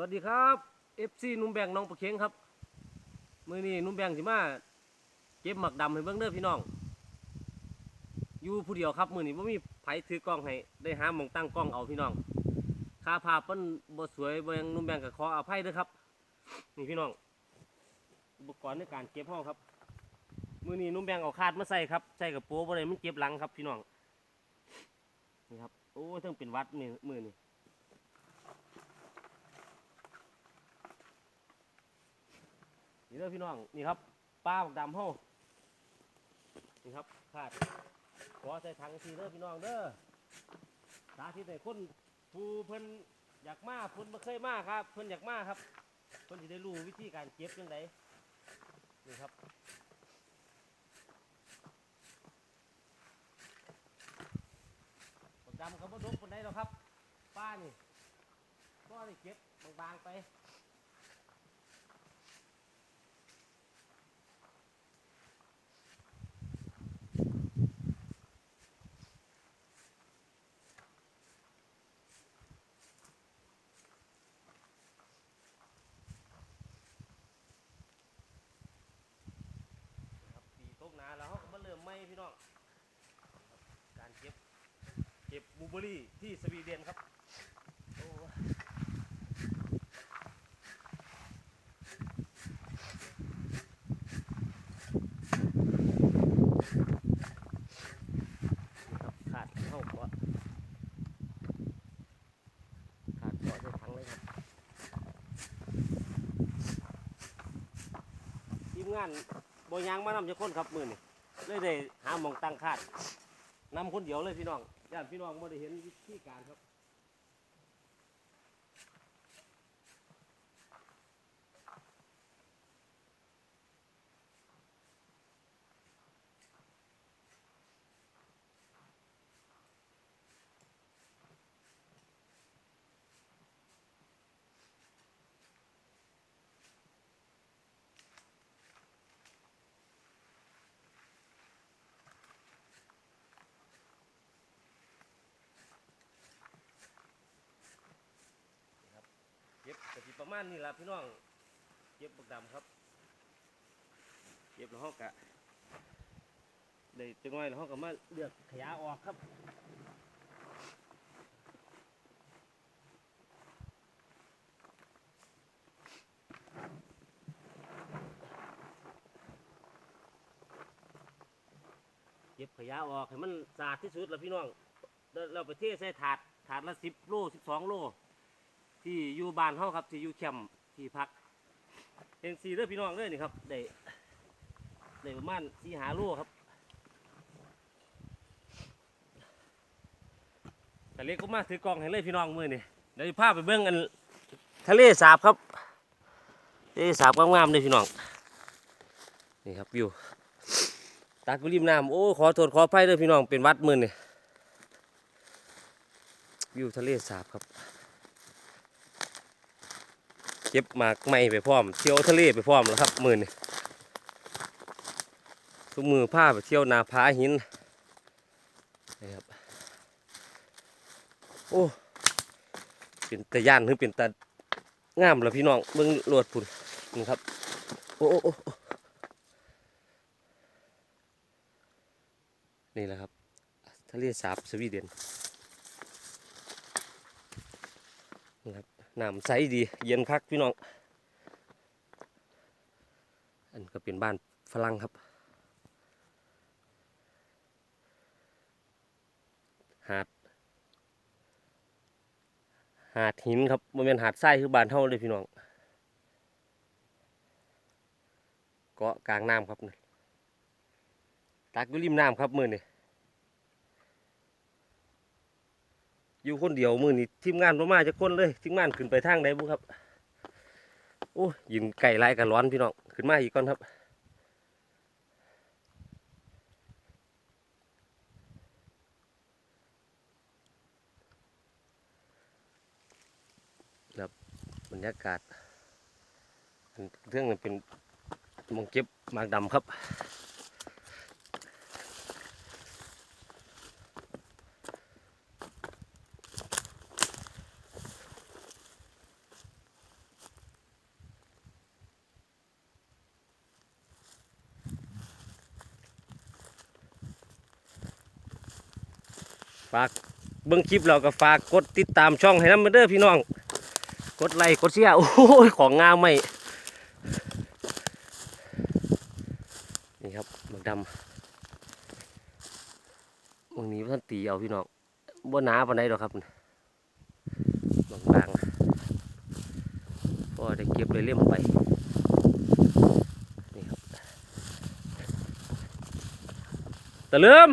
วัสดีครับ FC นุ่มแบงน้องประเค็งครับมือนี้นุ่มแบงสิมาเก็บหมักดำให้เบิ่งเด้อพี่น้อง อยู่ผู้เดียวครับมือนี้บ่มีไผถือกล้องให้ได้หาหมองตั้งกล้องเอาพี่น้องคาภาพเพิ่นบ่สวยบ่ยังนุ่มแบงก็ขออภัยเด้อครับนี่พี่น้อง อุปกรณ์ในการเก็บห้องครับ มือนี้นุ่มแบงเอาคาดมาใส่ครับใส่กับโป๊บ่ได้มันเจ็บหลังครับพี่น้องนี่ครับโอ้ทั้งเป็นวัดมือมือนี่ เด้อพี่น้องนี่ครับป้าบักดำห้อนี่ครับคาดขอใส่ถังสีเด้อพี่น้องเด้อสาธิตให้คนผู้เพิ่นอยากมาเพิ่นบ่เคยมาครับ เพิ่นอยากมาครับ เพิ่นจะได้รู้วิธีการเก็บจังไดนี่ครับบักดำเขาบ่ดกคนใดหรอกครับป้านี่ก็ได้เก็บบางๆไป ครับปีตกหนาแล้วเขาก็มาเริ่มไหม พี่น้องการเก็บเก็บบูเบอรี่ที่สวีเดนครับขาดเข้าหัวขาดหัวใส่ถังเลยครับทีมงานบอยางมานำจะคนครับมือนี่ เลยได้หาหมองตั้งคาดนำคนเดียวเลยพี่น้องญาติพี่น้องไม่ได้เห็นวิธีการครับ ประมาณนี้ละพี่น้องเก็บบักดำครับเก็บแล้วห้องกะได้จังไว้แล้วห้องกะมาเลือกขยะออกครับเก็บขยะออกให้มันสะอาดที่สุดแล้วพี่น้องเราไปเทใส่ถาดถาดละสิบโลสิบสองโล ที่อยู่บ้านเฮาครับที่อยู่แคมป์ที่พักเอ็นซีเด้อพี่น้องเด้อนี่ครับได้ได้ประมาณสี่หาโลครับแต่เล็กก็มาถือกล้องให้เลยพี่น้องมือนี่เดี๋ยวพาไปเบิ่งกันทะเลสาบครับทะเลสาบงามๆเลยพี่น้องนี่ครับวิวตักไปริมน้ำโอ้ขอโทษขออภัยเด้อพี่น้องเป็นวัดมือนี่วิวทะเลสาบครับ เก็บหมากไม้ไปพร้อม เที่ยวทะเลไปพร้อมแล้วครับมือนี่ทุกมือผ้าไปเที่ยวนาผาหินนี่ครับโอ้เป็นตะย่านหรือเป็นตะงามแล้วพี่น้องเบิ่งโลวดพุ่นนี่ครับ โอ้โอ้นี่แหละครับทะเลสาบสวีเดนนี่ครับ น้ำใสดีเย็นคักพี่น้อง อันก็เป็นบ้านฝรั่งครับ หาด หาดหินครับมันเป็นหาดทรายคือบ้านเท่าเลยพี่น้อง เกาะกลางน้ำครับนี่ตักอยู่ริมน้ำครับมือนี่ อยู่คนเดียวมือนี่ทีมงานประมาณจะคนเลยทีมงานขึ้นไปทางใดบุครับโอ้ยินไก่ไล่กันร้อนพี่น้องขึ้นมาอีกก่อนครับครับบรรยากาศเรื่องนั้เป็นมองเก็บมากดำครับ ฝากเบิ่งคลิปเราก็ฝากกดติดตามช่องให้นำเด้อพี่น้อง กดไลค์กดแชร์โอ้ยของงามไหมนี่ครับหมึกดำมึงนี้ท่านตีเอาพี่น้องบ่หนาปานใดดอกครับบางๆพอได้เก็บเลยเล่มไปนี่ครับตะเลื่อม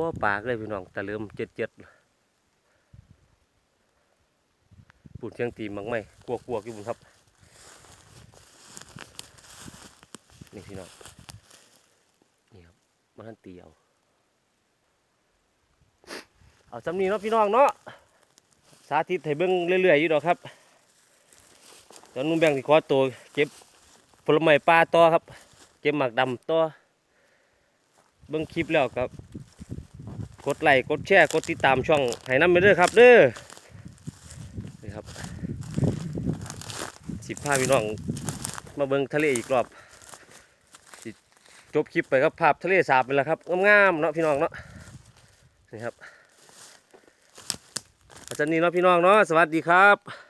บ่ปากเลยพี่น้องตะเลื่มเจ็ดเจ็ดปูดเชียงตีมังไม่กลัวกลัวๆอยู่บุญครับ นี่พี่น้องนี่ครับมาท่านตีเอาเอาสำนีเนาะพี่น้องเนาะสาธิตให้เบิ่งเรื่อยๆอยู่ดอกครับตอนนุ่มแบงที่ขอตัวเก็บผลไม้ปลาต่อครับ เก็บหมากดำต่อเบิ่งคลิปแล้วครับ กดไลค์กดแชร์กดติดตามช่องไห้น้ำไปเด้อครับเด้อนี่ครับสิบห้าพี่น้องมาเบิ่งทะเลอีกรอบจบคลิปไปครับภาพทะเลสาบไปแล้วครับงามๆเนาะพี่น้องเนาะนี่ครับอาจารย์นีเนาะพี่น้องเนาะสวัสดีครับ